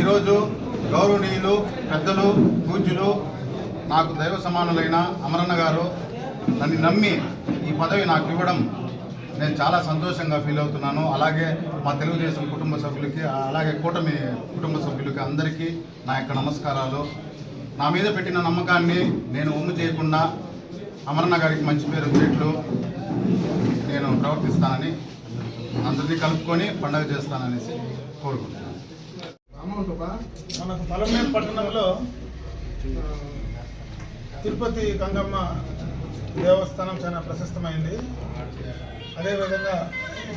ఈరోజు గౌరవనీయులు పెద్దలు పూజ్యులు నాకు దైవ సమానులైన అమరన్న గారు నన్ను నమ్మి ఈ పదవి నాకు ఇవ్వడం నేను చాలా సంతోషంగా ఫీల్ అవుతున్నాను. అలాగే మా తెలుగుదేశం కుటుంబ సభ్యులకి అలాగే కూటమి కుటుంబ సభ్యులకి అందరికీ నా యొక్క నమస్కారాలు. నా మీద పెట్టిన నమ్మకాన్ని నేను ఒమ్ము చేయకుండా అమరన్న గారికి మంచి పేరు వచ్చేట్లు నేను ప్రవర్తిస్తానని అందరినీ కలుపుకొని పండగ చేస్తాననేసి కోరుకుంటున్నాను. మనకు పలమనేరు పట్టణంలో తిరుపతి గంగమ్మ దేవస్థానం చాలా ప్రశస్తమైంది. అదేవిధంగా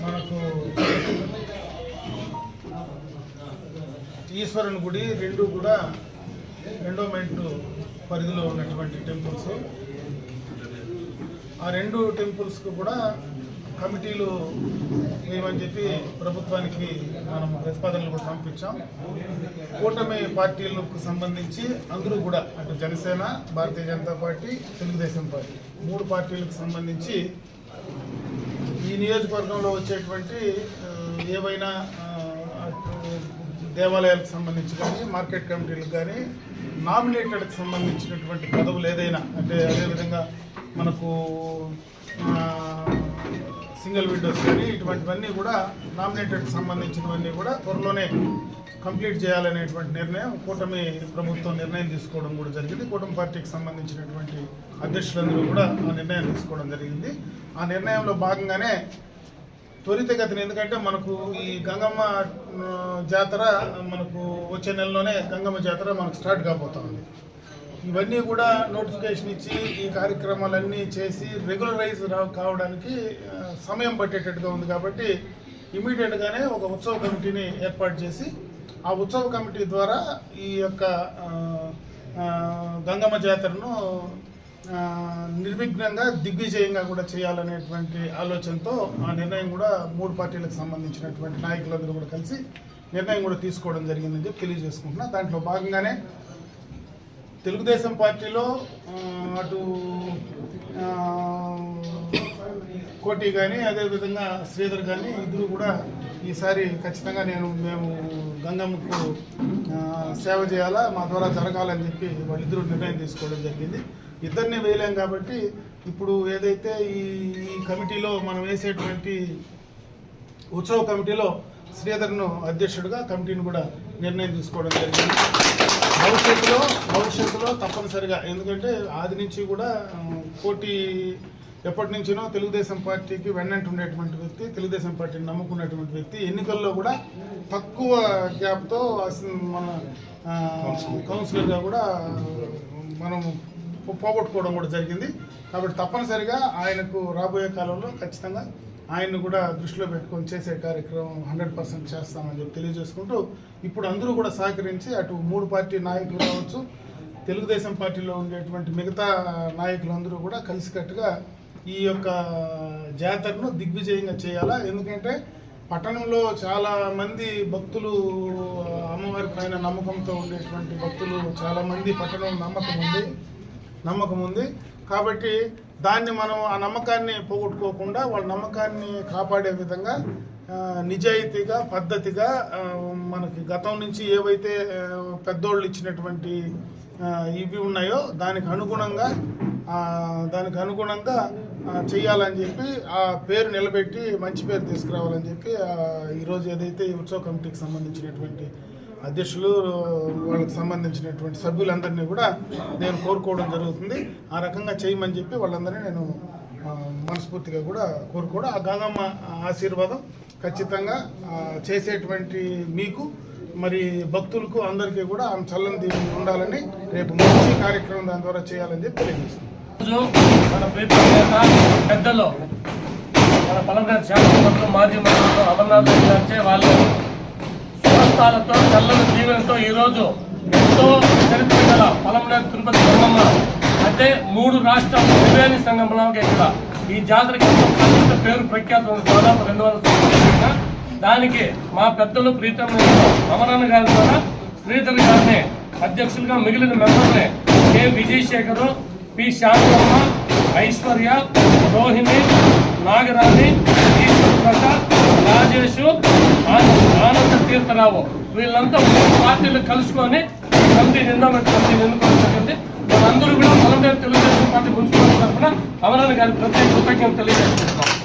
మనకు ఈశ్వరుని గుడి రెండు కూడా ఎండోమెంట్ పరిధిలో ఉన్నటువంటి టెంపుల్స్. ఆ రెండు టెంపుల్స్కు కూడా కమిటీలు వేయమని చెప్పి ప్రభుత్వానికి మనం ప్రతిపాదనలు కూడా పంపించాం. కూటమి పార్టీలకు సంబంధించి అందరూ కూడా అటు జనసేన భారతీయ జనతా పార్టీ తెలుగుదేశం పార్టీ మూడు పార్టీలకు సంబంధించి ఈ నియోజకవర్గంలో వచ్చేటువంటి ఏవైనా దేవాలయాలకు సంబంధించి కానీ మార్కెట్ కమిటీలకు కానీ నామినేటెడ్కి సంబంధించినటువంటి పదవులు ఏదైనా అంటే అదేవిధంగా మనకు సింగిల్ విండోస్ కానీ ఇటువంటివన్నీ కూడా నామినేటెడ్ సంబంధించినవన్నీ కూడా త్వరలోనే కంప్లీట్ చేయాలనేటువంటి నిర్ణయం కూటమి ప్రభుత్వం నిర్ణయం తీసుకోవడం కూడా జరిగింది. కూటమి పార్టీకి సంబంధించినటువంటి అధ్యక్షులందరూ కూడా ఆ నిర్ణయం తీసుకోవడం జరిగింది. ఆ నిర్ణయంలో భాగంగానే త్వరితగతిన ఎందుకంటే మనకు ఈ గంగమ్మ జాతర మనకు వచ్చే నెలలోనే గంగమ్మ జాతర మనకు స్టార్ట్ కాబోతోంది ఇవన్నీ కూడా నోటిఫికేషన్ ఇచ్చి ఈ కార్యక్రమాలన్నీ చేసి రెగ్యులరైజ్ కావడానికి సమయం పట్టేటట్టుగా ఉంది కాబట్టి ఇమీడియట్గానే ఒక ఉత్సవ కమిటీని ఏర్పాటు చేసి ఆ ఉత్సవ కమిటీ ద్వారా ఈ యొక్క గంగమ్మ జాతరను నిర్విఘ్నంగా దిగ్విజయంగా కూడా చేయాలనేటువంటి ఆలోచనతో ఆ నిర్ణయం కూడా మూడు పార్టీలకు సంబంధించినటువంటి నాయకులందరూ కూడా కలిసి నిర్ణయం కూడా తీసుకోవడం జరిగిందని చెప్పి తెలియజేసుకుంటున్నా. దాంట్లో భాగంగానే తెలుగుదేశం పార్టీలో అటు కోటి కానీ అదేవిధంగా శ్రీధర్ కానీ ఇద్దరు కూడా ఈసారి ఖచ్చితంగా నేను మేము గంగమ్మకు సేవ చేయాలా మా ద్వారా జరగాలని చెప్పి వాళ్ళిద్దరూ నిర్ణయం తీసుకోవడం జరిగింది. ఇద్దరిని వేయలేం కాబట్టి ఇప్పుడు ఏదైతే ఈ కమిటీలో మనం వేసేటువంటి ఉత్సవ కమిటీలో శ్రీధర్ను అధ్యక్షుడిగా కమిటీని కూడా నిర్ణయం తీసుకోవడం జరిగింది. భవిష్యత్తులో భవిష్యత్తులో తప్పనిసరిగా. ఎందుకంటే ఆది నుంచి కూడా కోటి ఎప్పటి నుంచినో తెలుగుదేశం పార్టీకి వెన్నంటి ఉండేటువంటి వ్యక్తి తెలుగుదేశం పార్టీని నమ్ముకున్నటువంటి వ్యక్తి. ఎన్నికల్లో కూడా తక్కువ గ్యాప్తో మన కౌన్సిలర్గా కూడా మనం పోగొట్టుకోవడం కూడా జరిగింది. కాబట్టి తప్పనిసరిగా ఆయనకు రాబోయే కాలంలో ఖచ్చితంగా ఆయన్ని కూడా దృష్టిలో పెట్టుకొని చేసే కార్యక్రమం హండ్రెడ్ పర్సెంట్ చేస్తామని చెప్పి తెలియజేసుకుంటూ ఇప్పుడు అందరూ కూడా సహకరించి అటు మూడు పార్టీ నాయకులు కావచ్చు తెలుగుదేశం పార్టీలో ఉండేటువంటి మిగతా నాయకులందరూ కూడా కలిసికట్టుగా ఈ యొక్క జాతరను దిగ్విజయంగా చేయాలా? ఎందుకంటే పట్టణంలో చాలా మంది భక్తులు అమ్మవారి పైన నమ్మకంతో ఉండేటువంటి భక్తులు చాలా మంది పట్టణంలో నమ్మకం ఉంది నమ్మకం ఉంది. కాబట్టి దాన్ని మనం ఆ నమ్మకాన్ని పోగొట్టుకోకుండా వాళ్ళ నమ్మకాన్ని కాపాడే విధంగా నిజాయితీగా పద్ధతిగా మనకి గతం నుంచి ఏవైతే పెద్దోళ్ళు ఇచ్చినటువంటి ఇవి ఉన్నాయో దానికి అనుగుణంగా దానికి అనుగుణంగా చేయాలని చెప్పి ఆ పేరు నిలబెట్టి మంచి పేరు తీసుకురావాలని చెప్పి ఈరోజు ఏదైతే ఈ ఉత్సవ కమిటీకి సంబంధించినటువంటి అధ్యక్షులు వాళ్ళకి సంబంధించినటువంటి సభ్యులందరినీ కూడా నేను కోరుకోవడం జరుగుతుంది. ఆ రకంగా చేయమని చెప్పి వాళ్ళందరినీ నేను మనస్ఫూర్తిగా కూడా కోరుకోవడం. ఆ గంగమ్మ ఆశీర్వాదం ఖచ్చితంగా చేసేటువంటి మీకు మరి భక్తులకు అందరికీ కూడా ఆమె చల్లని దీవెన ఉండాలని రేపు మంచి కార్యక్రమం దాని ద్వారా చేయాలని చెప్పి తెలియజేస్తున్నాను. మన ప్రీతం నేత మన పలంనేరు శాసనసభ్యులు మాజీ మంత్రులు అమర్నాథ్ గారిచే వాళ్ళు కష్టాలతో చల్లని దీవెనతో ఈరోజు ఎంతో చరిత్ర గల పలంనేరు తిరుపతి సంగమ అంటే మూడు రాష్ట్రాల త్రివేణి సంగమంలో ఇక్కడ ఈ జాతరకి ప్రసిద్ధ పేరు ప్రఖ్యాతం ఉంది. దాదాపు రెండు వందల దానికి మా పెద్దలు ప్రీతం నేతలు గారి ద్వారా శ్రీధర్ గారిని అధ్యక్షులుగా మిగిలిన మెంబర్ని కె. విజయశేఖరు పి. శాంతమ్మ ఐశ్వర్య రోహిణి నాగరాణి ఈశ్వర్ ప్రసాద్ రాజేష్ ఆనంద తీర్థరావు. వీళ్ళంతా మూడు పార్టీలు కలుసుకొని కమిటీ నిండా కమిటీ ఎన్నుకోవడం జరిగింది మనందరూ కూడా పొలంనేరు తెలుగుదేశం పార్టీ మున్సిపల్ తరఫున అమరన్న గారి ప్రత్యేక కృతజ్ఞత తెలియజేస్తున్నాం.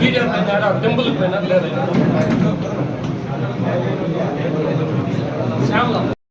మీడియం టెంపుల్ పైన లేదు? శ్యామలా.